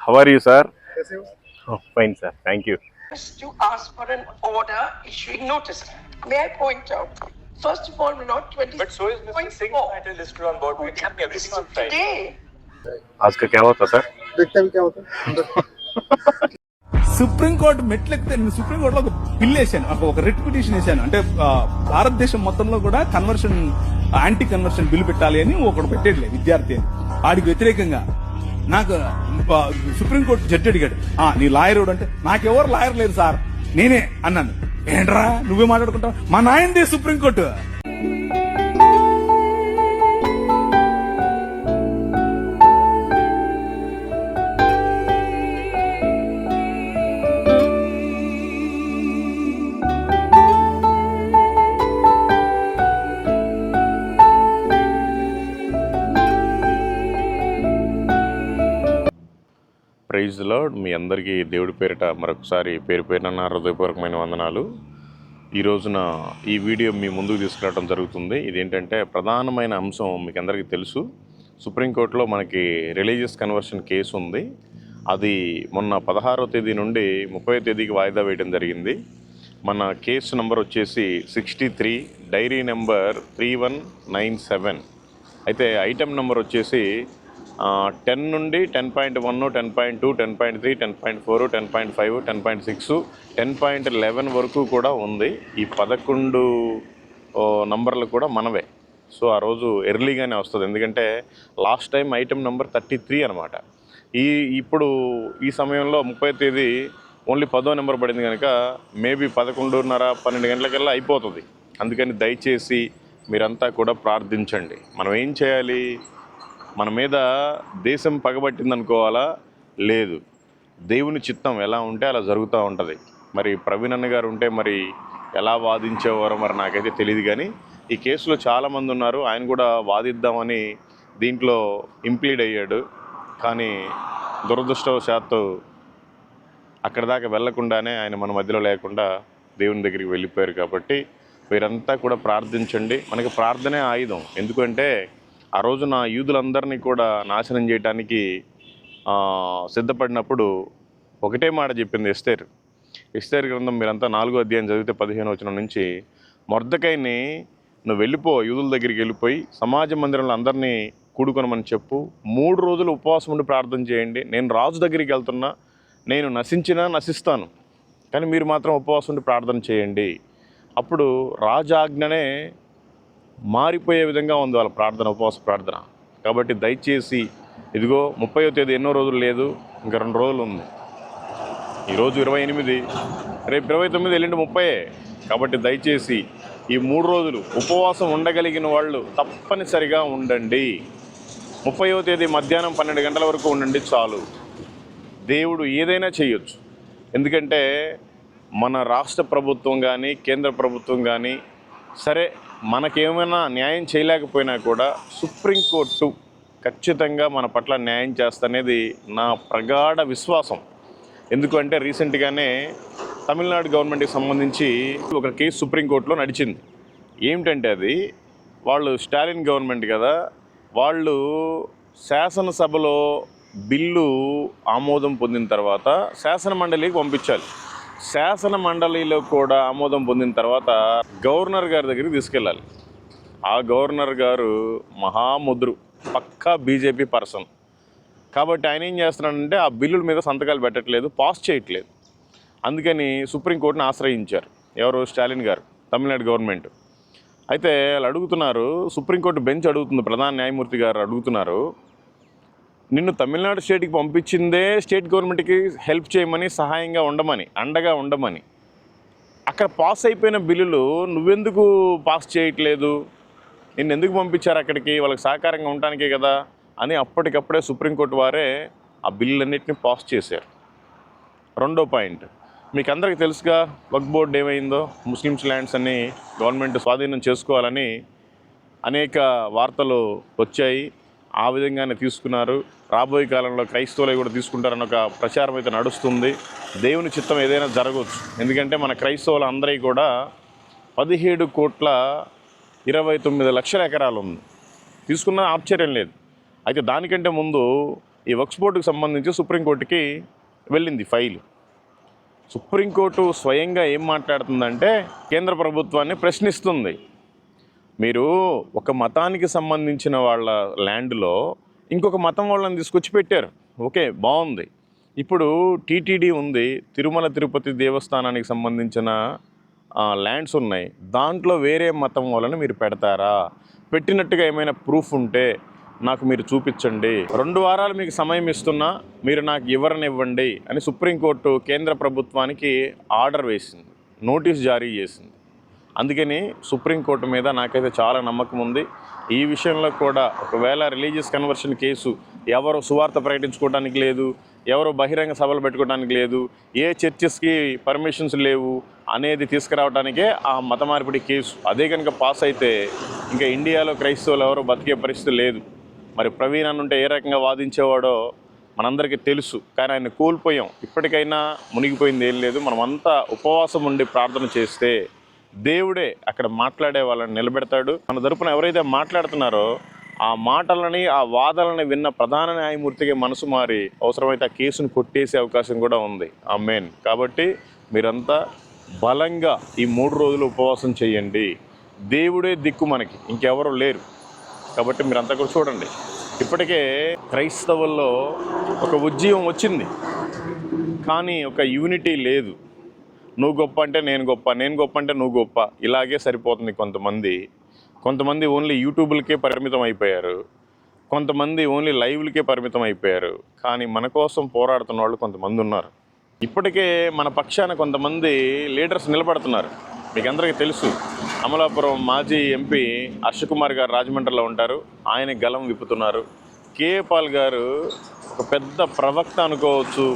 How are you, sir? कैसे हो Oh, fine, sir. Thank you. to ask for an order issuing notice. May I point out, first of all, we're not twenty. But so is Mr. Singh's matter listed on board. We kept everything on file. Today, आज का क्या होता sir देखते हैं क्या होता है अंदर సుప్రీంకోర్టు మెట్లెక్కితే నేను సుప్రీంకోర్టులో ఒక బిల్ వేసాను ఒక- ఒక రిట్ పిటిషన్ వేసాను అంటే ఆ, భారతదేశం మొత్తంలో కూడా కన్వర్షన్ యాంటీ కన్వర్షన్ బిల్ పెట్టాలి అని ఒకడు పెట్టేట్లే విద్యార్థి అని వాడికి వ్యతిరేకంగా నాకు సుప్రీంకోర్టు జడ్జి అడిగాడు ఆ నీ లాయర్ అంటే నాకెవరు లాయర్ లేరు సార్ నేనే అన్నాను. ఏంట్రా నువ్వే మాట్లాడుకుంటావు? మా నాయనదే సుప్రీంకోర్టు ప్రైజ్ లార్డ్ మీ అందరికీ దేవుడి పేరిట మరొకసారి పేరు పేరున నా హృదయపూర్వకమైన వందనాలు. ఈ రోజున ఈ వీడియో మీ ముందుకు తీసుకురావడం జరుగుతుంది. ఇదేంటంటే ప్రధానమైన అంశం మీకు అందరికీ తెలుసు. సుప్రీంకోర్టులో మనకి రిలీజియస్ కన్వర్షన్ కేసు ఉంది. అది మొన్న పదహారో తేదీ నుండి ముప్పై తేదీకి వాయిదా వేయడం జరిగింది. మన కేసు నెంబర్ వచ్చేసి sixty three diary number three one nine seven. అయితే ఐటెం నెంబర్ వచ్చేసి టెన్ నుండి ten point one ten point two ten point three ten point four ten point five ten point six ten point eleven వరకు కూడా ఉంది. ఈ పదకొండు నంబర్లు కూడా మనవే. సో ఆ రోజు ఎర్లీగానే వస్తుంది. ఎందుకంటే last time item number thirty three అనమాట ఈ ఇప్పుడు ఈ సమయంలో ముప్పై తేదీ ఓన్లీ పదో నెంబర్ పడింది కనుక మేబీ పదకొండున్నర పన్నెండు గంటలకల్లా అయిపోతుంది. అందుకని దయచేసి మీరంతా కూడా ప్రార్థించండి. మనం ఏం చేయాలి? మన మీద దేశం పగబట్టింది అనుకోవాలా లేదు. దేవుని చిత్తం ఎలా ఉంటే అలా జరుగుతూ ఉంటుంది. మరి ప్రవీణ్ అన్న గారు ఉంటే మరి ఎలా వాదించేవారో మరి నాకైతే తెలియదు కానీ ఈ కేసులో చాలామంది ఉన్నారు. ఆయన కూడా వాదిద్దామని దీంట్లో ఇంప్లీడ్ అయ్యాడు. కానీ దురదృష్టవశాత్తు అక్కడ దాకా వెళ్ళకుండానే ఆయన మన మధ్యలో లేకుండా దేవుని దగ్గరికి వెళ్ళిపోయారు కాబట్టి వీరంతా కూడా ప్రార్థించండి. మనకి ప్రార్థనే ఆయుధం. ఎందుకంటే ఆ రోజున యూదులందరినీ కూడా నాశనం చేయడానికి సిద్ధపడినప్పుడు ఒకటే మాట చెప్పింది ఎస్తేర్. ఎస్తేర్ గ్రంథం మీరంతా నాలుగో అధ్యాయం చదివితే పదిహేను వచ్చిన నుంచి మొర్దకైని నువ్వు వెళ్ళిపో యూదుల దగ్గరికి వెళ్ళిపోయి సమాజ మందిరంలో అందరినీ కూడుకొనమని చెప్పు. మూడు రోజులు ఉపవాసం ఉండి ప్రార్థన చేయండి. నేను రాజు దగ్గరికి వెళ్తున్నా నేను నశించినా నశిస్తాను. కానీ మీరు మాత్రం ఉపవాసం ఉండి ప్రార్థన చేయండి. అప్పుడు రాజాజ్ఞనే మారిపోయే విధంగా ఉంది వాళ్ళ ప్రార్థన ఉపవాస ప్రార్థన. కాబట్టి దయచేసి ఇదిగో ముప్పయో తేదీ ఎన్నో రోజులు లేదు ఇంకా రెండు రోజులు ఉంది. ఈరోజు ఇరవై ఎనిమిది రేపు ఇరవై తొమ్మిది ఎల్లుండి ముప్పై కాబట్టి దయచేసి ఈ మూడు రోజులు ఉపవాసం ఉండగలిగిన వాళ్ళు తప్పనిసరిగా ఉండండి. ముప్పయో తేదీ మధ్యాహ్నం పన్నెండు గంటల వరకు ఉండండి చాలు. దేవుడు ఏదైనా చేయొచ్చు. ఎందుకంటే మన రాష్ట్ర ప్రభుత్వం కానీ కేంద్ర ప్రభుత్వం కానీ సరే మనకేమైనా న్యాయం చేయలేకపోయినా కూడా సుప్రీంకోర్టు ఖచ్చితంగా మన పట్ల న్యాయం చేస్తనేది నా ప్రగాఢ విశ్వాసం. ఎందుకంటే రీసెంట్గానే తమిళనాడు గవర్నమెంట్కి సంబంధించి ఒక కేసు సుప్రీంకోర్టులో నడిచింది. ఏమిటంటే అది వాళ్ళు స్టాలిన్ గవర్నమెంట్ కదా వాళ్ళు శాసనసభలో బిల్లు ఆమోదం పొందిన తర్వాత శాసన మండలికి పంపించాలి. శాసన మండలిలో కూడా ఆమోదం పొందిన తర్వాత గవర్నర్ గారి దగ్గరికి తీసుకెళ్ళాలి. ఆ గవర్నర్ గారు మహాముద్రు పక్కా బీజేపీ పర్సన్. కాబట్టి ఆయన ఏం చేస్తున్నాడంటే ఆ బిల్లుల మీద సంతకాలు పెట్టట్లేదు పాస్ చేయట్లేదు. అందుకని సుప్రీంకోర్టును ఆశ్రయించారు. ఎవరు? స్టాలిన్ గారు తమిళనాడు గవర్నమెంట్. అయితే వాళ్ళు అడుగుతున్నారు సుప్రీంకోర్టు బెంచ్ అడుగుతుంది ప్రధాన న్యాయమూర్తి గారు అడుగుతున్నారు నిన్ను తమిళనాడు స్టేట్కి పంపించిందే స్టేట్ గవర్నమెంట్కి హెల్ప్ చేయమని సహాయంగా ఉండమని అండగా ఉండమని. అక్కడ పాస్ అయిపోయిన బిల్లులు నువ్వెందుకు పాస్ చేయట్లేదు? నిన్ను ఎందుకు పంపించారు అక్కడికి? వాళ్ళకి సహకారంగా ఉండటానికే కదా అని అప్పటికప్పుడే సుప్రీంకోర్టు వారే ఆ బిల్లులన్నింటినీ పాస్ చేశారు. రెండో పాయింట్. మీకు అందరికీ తెలుసుగా వక్ బోర్డు ఏమైందో? ముస్లిమ్స్ ల్యాండ్స్ అన్ని గవర్నమెంట్ స్వాధీనం చేసుకోవాలని అనేక వార్తలు వచ్చాయి. ఆ విధంగానే తీసుకున్నారు. రాబోయే కాలంలో క్రైస్తవులు కూడా తీసుకుంటారని ఒక ప్రచారం అయితే నడుస్తుంది. దేవుని చిత్తం ఏదైనా జరగవచ్చు ఎందుకంటే మన క్రైస్తవులు అందరి కూడా పదిహేడు కోట్ల ఇరవై తొమ్మిది లక్షల ఎకరాలు ఉంది. తీసుకున్న ఆశ్చర్యం లేదు. అయితే దానికంటే ముందు ఈ వక్స్ బోర్డుకు సంబంధించి సుప్రీంకోర్టుకి వెళ్ళింది ఫైల్. సుప్రీంకోర్టు స్వయంగా ఏం మాట్లాడుతుందంటే కేంద్ర ప్రభుత్వాన్ని ప్రశ్నిస్తుంది. మీరు ఒక మతానికి సంబంధించిన వాళ్ళ ల్యాండ్లో ఇంకొక మతం వాళ్ళని తీసుకొచ్చి పెట్టారు. ఓకే బాగుంది. ఇప్పుడు టీటీడీ ఉంది తిరుమల తిరుపతి దేవస్థానానికి సంబంధించిన ల్యాండ్స్ ఉన్నాయి. దాంట్లో వేరే మతం వాళ్ళని మీరు పెడతారా? పెట్టినట్టుగా ఏమైనా ప్రూఫ్ ఉంటే నాకు మీరు చూపించండి. రెండు వారాలు మీకు సమయం ఇస్తున్నా మీరు నాకు ఇవ్వరనివ్వండి అని సుప్రీంకోర్టు కేంద్ర ప్రభుత్వానికి ఆర్డర్ వేసింది నోటీస్ జారీ చేసింది. అందుకని సుప్రీంకోర్టు మీద నాకైతే చాలా నమ్మకం ఉంది. ఈ విషయంలో కూడా ఒకవేళ రిలీజియస్ కన్వర్షన్ కేసు ఎవరు సువార్త ప్రకటించుకోవడానికి లేదు ఎవరు బహిరంగ సభలు పెట్టుకోవడానికి లేదు ఏ చర్చెస్కి పర్మిషన్స్ లేవు అనేది తీసుకురావడానికే ఆ మత మార్పిడి కేసు. అదే కనుక పాస్ అయితే ఇంకా ఇండియాలో క్రైస్తవులు ఎవరు బతికే పరిస్థితి లేదు. మరి ప్రవీణ్ అనుంటే ఏ రకంగా వాదించేవాడో మనందరికీ తెలుసు. కానీ ఆయన కోల్పోయాం. ఇప్పటికైనా మునిగిపోయింది ఏం లేదు. మనమంతా ఉపవాసం ఉండి ప్రార్థన చేస్తే దేవుడే అక్కడ మాట్లాడే వాళ్ళని నిలబెడతాడు. మన తరపున ఎవరైతే మాట్లాడుతున్నారో ఆ మాటలని ఆ వాదనని విన్న ప్రధాన న్యాయమూర్తికి మనసు మారి అవసరమైతే ఆ కేసును కొట్టేసే అవకాశం కూడా ఉంది. ఆ మెయిన్ కాబట్టి మీరంతా బలంగా ఈ మూడు రోజులు ఉపవాసం చేయండి. దేవుడే దిక్కు మనకి. ఇంకెవరు లేరు. కాబట్టి మీరంతా కూడా చూడండి. ఇప్పటికే క్రైస్తవుల్లో ఒక ఉజ్జీవం వచ్చింది. కానీ ఒక యూనిటీ లేదు. నువ్వు గొప్ప అంటే నేను గొప్ప నేను గొప్ప అంటే నువ్వు గొప్ప. ఇలాగే సరిపోతుంది కొంతమంది. కొంతమంది ఓన్లీ యూట్యూబ్లకే పరిమితం అయిపోయారు కొంతమంది ఓన్లీ లైవ్లకే పరిమితం అయిపోయారు కానీ మన కోసం పోరాడుతున్న వాళ్ళు కొంతమంది ఉన్నారు. ఇప్పటికే మన పక్షాన కొంతమంది లీడర్స్ నిలబడుతున్నారు. మీకు అందరికీ తెలుసు అమలాపురం మాజీ ఎంపీ హర్షకుమార్ గారు రాజమండ్రిలో ఉంటారు. ఆయన గలం విప్పుతున్నారు. కే పాల్ గారు ఒక పెద్ద ప్రవక్త అనుకోవచ్చు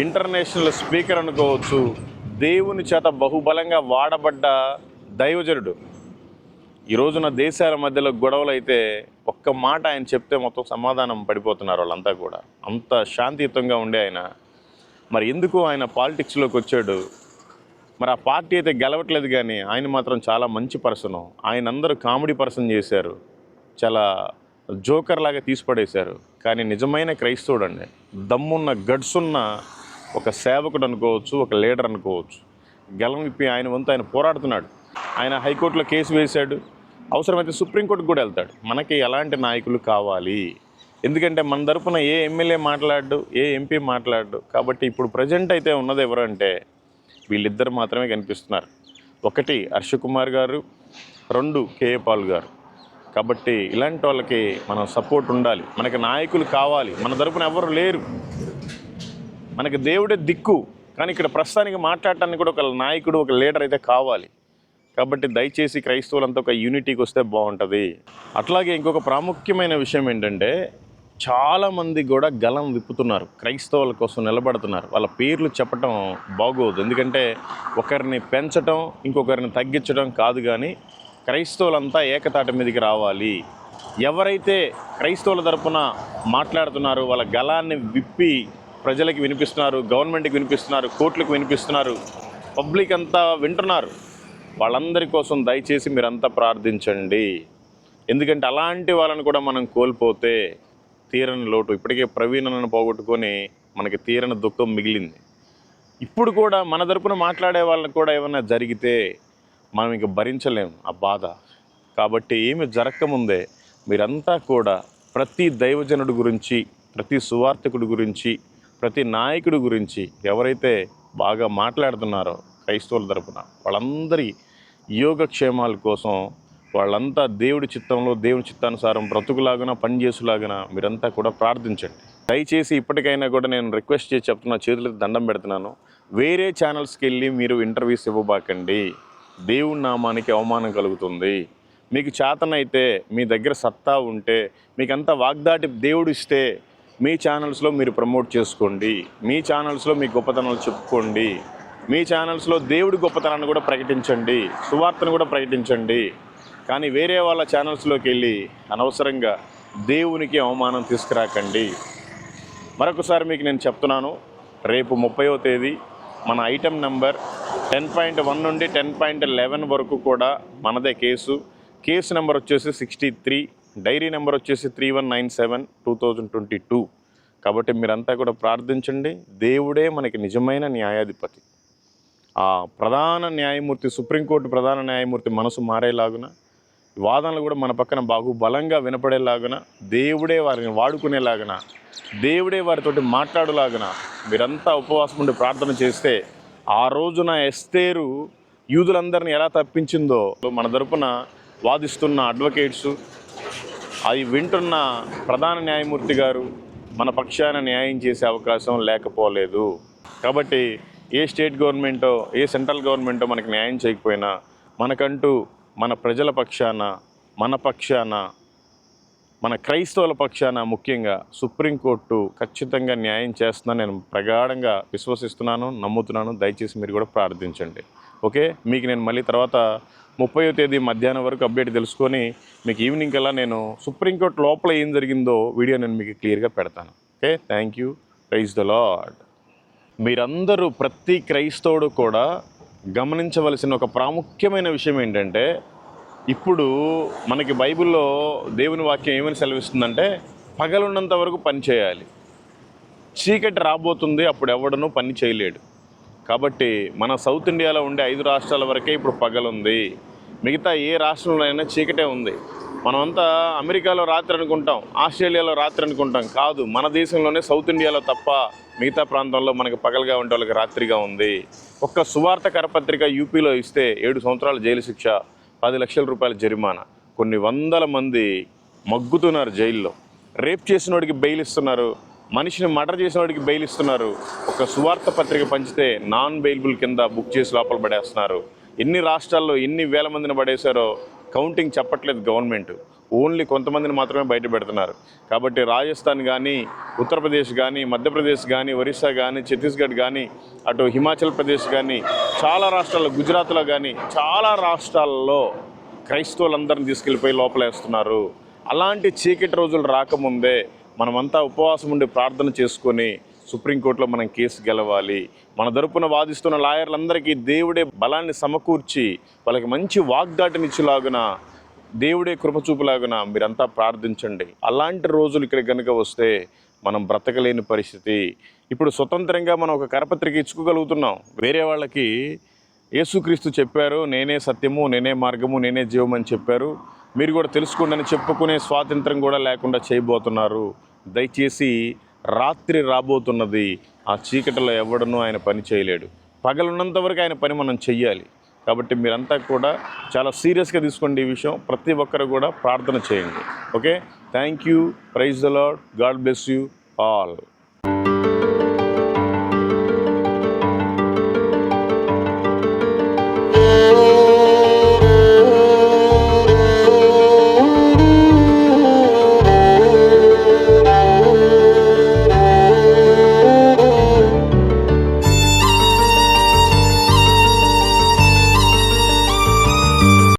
ఇంటర్నేషనల్ స్పీకర్ అనుకోవచ్చు దేవుని చేత బహుబలంగా వాడబడ్డ దైవజనుడు. ఈ రోజున దేశాల మధ్యలో గొడవలు అయితే ఒక్క మాట ఆయన చెప్తే మొత్తం సమాధానం పడిపోతున్నారు వాళ్ళంతా కూడా. అంత శాంతియుతంగా ఉండే ఆయన. మరి ఎందుకు ఆయన పాలిటిక్స్లోకి వచ్చాడు? మరి ఆ పార్టీ అయితే గెలవట్లేదు కానీ ఆయన మాత్రం చాలా మంచి పర్సన్. ఆయన అందరూ కామెడీ పర్సన్ చేశారు. చాలా జోకర్ లాగా తీసిపడేశారు. కానీ నిజమైన క్రైస్తవుడు అండి. దమ్మున్న గడ్స్ ఉన్న ఒక సేవకుడు అనుకోవచ్చు ఒక లీడర్ అనుకోవచ్చు. గెలం విప్పి ఆయన వంతు ఆయన పోరాడుతున్నాడు. ఆయన హైకోర్టులో కేసు వేశాడు. అవసరమైతే సుప్రీంకోర్టుకు కూడా వెళ్తాడు. మనకి ఎలాంటి నాయకులు కావాలి? ఎందుకంటే మన తరపున ఏ ఎమ్మెల్యే మాట్లాడు ఏ ఎంపీ మాట్లాడు కాబట్టి ఇప్పుడు ప్రజెంట్ అయితే ఉన్నది ఎవరంటే వీళ్ళిద్దరు మాత్రమే కనిపిస్తున్నారు. ఒకటి హర్షకుమార్ గారు రెండు కేఏ పాల్ గారు. కాబట్టి ఇలాంటి వాళ్ళకి మనం సపోర్ట్ ఉండాలి. మనకి నాయకులు కావాలి. మన తరపున ఎవరు లేరు. మనకి దేవుడే దిక్కు కానీ ఇక్కడ ప్రస్తుతానికి మాట్లాడటానికి కూడా ఒక నాయకుడు ఒక లీడర్ అయితే కావాలి. కాబట్టి దయచేసి క్రైస్తవులంతా ఒక యూనిటీకి వస్తే బాగుంటుంది. అట్లాగే ఇంకొక ప్రాముఖ్యమైన విషయం ఏంటంటే చాలామంది కూడా గలం విప్పుతున్నారు క్రైస్తవుల కోసం నిలబడుతున్నారు. వాళ్ళ పేర్లు చెప్పటం బాగోదు. ఎందుకంటే ఒకరిని పెంచటం ఇంకొకరిని తగ్గించడం కాదు కానీ క్రైస్తవులంతా ఏకతాటి మీదకి రావాలి. ఎవరైతే క్రైస్తవుల తరపున మాట్లాడుతున్నారో వాళ్ళ గలాన్ని విప్పి ప్రజలకు వినిపిస్తున్నారు గవర్నమెంట్కి వినిపిస్తున్నారు కోర్టులకు వినిపిస్తున్నారు పబ్లిక్ అంతా వింటున్నారు. వాళ్ళందరి కోసం దయచేసి మీరంతా ప్రార్థించండి. ఎందుకంటే అలాంటి వాళ్ళని కూడా మనం కోల్పోతే తీరని లోటు. ఇప్పటికే ప్రవీణను పోగొట్టుకొని మనకి తీరని దుఃఖం మిగిలింది. ఇప్పుడు కూడా మన తరపున మాట్లాడే వాళ్ళకి కూడా ఏమైనా జరిగితే మనం ఇంక భరించలేం. ఆ బాధ. కాబట్టి ఏమి జరగకముందే మీరంతా కూడా ప్రతి దైవజనుడి గురించి ప్రతి సువార్థకుడి గురించి ప్రతి నాయకుడి గురించి ఎవరైతే బాగా మాట్లాడుతున్నారో క్రైస్తవుల తరపున వాళ్ళందరి యోగక్షేమాల కోసం వాళ్ళంతా దేవుడి చిత్తంలో దేవుని చిత్తానుసారం బ్రతుకులాగున పనిచేసులాగున మీరంతా కూడా ప్రార్థించండి. దయచేసి ఇప్పటికైనా కూడా నేను రిక్వెస్ట్ చేసి చెప్తున్నా చేతులకు దండం పెడుతున్నాను. వేరే ఛానల్స్కి వెళ్ళి మీరు ఇంటర్వ్యూస్ ఇవ్వబాకండి. దేవుడి నామానికి అవమానం కలుగుతుంది. మీకు చేతనైతే మీ దగ్గర సత్తా ఉంటే మీకంతా వాగ్దాటి దేవుడు ఇస్తే మీ ఛానల్స్లో మీరు ప్రమోట్ చేసుకోండి. మీ ఛానల్స్లో మీ గొప్పతనాలు చెప్పుకోండి. మీ ఛానల్స్లో దేవుడి గొప్పతనాన్ని కూడా ప్రకటించండి. సువార్తను కూడా ప్రకటించండి. కానీ వేరే వాళ్ళ ఛానల్స్లోకి వెళ్ళి అనవసరంగా దేవునికి అవమానం తీసుకురాకండి. మరొకసారి మీకు నేను చెప్తున్నాను. రేపు ముప్పైవ తేదీ మన item number ten point one నుండి టెన్ పాయింట్ లెవెన్ వరకు కూడా మనదే కేసు. కేసు నెంబర్ వచ్చేసి సిక్స్టీ త్రీ డైరీ నెంబర్ వచ్చేసి three one nine seven two thousand twenty two. కాబట్టి మీరంతా కూడా ప్రార్థించండి. దేవుడే మనకి నిజమైన న్యాయాధిపతి. ఆ ప్రధాన న్యాయమూర్తి సుప్రీంకోర్టు ప్రధాన న్యాయమూర్తి మనసు మారేలాగున వాదనలు కూడా మన పక్కన బాగు బలంగా వినపడేలాగున దేవుడే వారిని వాడుకునేలాగున దేవుడే వారితోటి మాట్లాడులాగున మీరంతా ఉపవాసం ఉండి ప్రార్థన చేస్తే ఆ రోజున ఎస్తేరు యూదులందరిని ఎలా తప్పించిందో మన తరపున వాదిస్తున్న అడ్వకేట్స్ అది వింటున్న ప్రధాన న్యాయమూర్తి గారు మన పక్షాన న్యాయం చేసే అవకాశం లేకపోలేదు. కాబట్టి ఏ స్టేట్ గవర్నమెంటో ఏ సెంట్రల్ గవర్నమెంటో మనకి న్యాయం చేయకపోయినా మనకంటూ మన ప్రజల పక్షాన మన పక్షాన మన క్రైస్తవుల పక్షాన ముఖ్యంగా సుప్రీంకోర్టు ఖచ్చితంగా న్యాయం చేస్తుందని నేను ప్రగాఢంగా విశ్వసిస్తున్నాను నమ్ముతున్నాను. దయచేసి మీరు కూడా ప్రార్థించండి. ఓకే? మీకు నేను మళ్ళీ తర్వాత ముప్పయో తేదీ మధ్యాహ్నం వరకు అప్డేట్ తెలుసుకొని మీకు ఈవినింగ్ కల్లా నేను సుప్రీంకోర్టు లోపల ఏం జరిగిందో వీడియో నేను మీకు క్లియర్గా పెడతాను. Okay? Thank you praise the Lord మీరందరూ ప్రతి క్రైస్తవుడు కూడా గమనించవలసిన ఒక ప్రాముఖ్యమైన విషయం ఏంటంటే ఇప్పుడు మనకి బైబిల్లో దేవుని వాక్యం ఏమని సెలవిస్తుందంటే పగలున్నంత వరకు పని చేయాలి. చీకటి రాబోతుంది అప్పుడు ఎవడనూ పని చేయలేడు. కాబట్టి మన సౌత్ ఇండియాలో ఉండే ఐదు రాష్ట్రాల వరకే ఇప్పుడు పగలుంది. మిగతా ఏ రాష్ట్రంలో అయినా చీకటే ఉంది. మనమంతా అమెరికాలో రాత్రి అనుకుంటాం ఆస్ట్రేలియాలో రాత్రి అనుకుంటాం కాదు మన దేశంలోనే సౌత్ ఇండియాలో తప్ప మిగతా ప్రాంతంలో మనకి పగలుగా ఉండే వాళ్ళకి రాత్రిగా ఉంది. ఒక్క సువార్త కరపత్రిక యూపీలో ఇస్తే ఏడు సంవత్సరాల జైలు శిక్ష పది లక్షల రూపాయల జరిమానా. కొన్ని వందల మంది మగ్గుతున్నారు జైల్లో. రేప్ చేసినోడికి బెయిల్ ఇస్తున్నారు. మనిషిని మర్డర్ చేసినోడికి బెయిల్ ఇస్తున్నారు. ఒక సువార్త పత్రిక పంచితే నాన్ బెయిలబుల్ కింద బుక్ చేసి లోపల పడేస్తున్నారు. ఎన్ని రాష్ట్రాల్లో ఎన్ని వేల మందిని పడేశారో కౌంటింగ్ చెప్పట్లేదు గవర్నమెంట్ ఓన్లీ కొంతమందిని మాత్రమే బయట పెడుతున్నారు. కాబట్టి రాజస్థాన్ కానీ ఉత్తరప్రదేశ్ కానీ మధ్యప్రదేశ్ కానీ ఒరిస్సా కానీ ఛత్తీస్గఢ్ కానీ అటు హిమాచల్ ప్రదేశ్ కానీ చాలా రాష్ట్రాల్లో గుజరాత్లో కానీ చాలా రాష్ట్రాల్లో క్రైస్తవులందరిని తీసుకెళ్ళిపోయి లోపలేస్తున్నారు. అలాంటి చీకటి రోజులు రాకముందే మనమంతా ఉపవాసం ఉండి ప్రార్థన చేసుకొని సుప్రీంకోర్టులో మనం కేసు గెలవాలి. మన తరపున వాదిస్తున్న లాయర్లందరికీ దేవుడే బలాన్ని సమకూర్చి వాళ్ళకి మంచి వాగ్దాటినిచ్చేలాగున దేవుడే కృపచూపులాగున మీరంతా ప్రార్థించండి. అలాంటి రోజులు ఇక్కడ కనుక వస్తే మనం బ్రతకలేని పరిస్థితి. ఇప్పుడు స్వతంత్రంగా మనం ఒక కరపత్రిక ఇచ్చుకోగలుగుతున్నాం. వేరే వాళ్ళకి యేసుక్రీస్తు చెప్పారు నేనే సత్యము నేనే మార్గము నేనే జీవం అని చెప్పారు. మీరు కూడా తెలుసుకోండి అని చెప్పుకునే స్వాతంత్రం కూడా లేకుండా చేయబోతున్నారు. దయచేసి రాత్రి రాబోతున్నది ఆ చీకటిలో ఎవడనూ ఆయన పని చేయలేడు. పగలున్నంత వరకు ఆయన పని మనం చెయ్యాలి. కాబట్టి మీరంతా కూడా చాలా సీరియస్గా తీసుకోండి ఈ విషయం. ప్రతి ఒక్కరు కూడా ప్రార్థన చేయండి. Okay? Thank you. Praise the Lord God bless you all.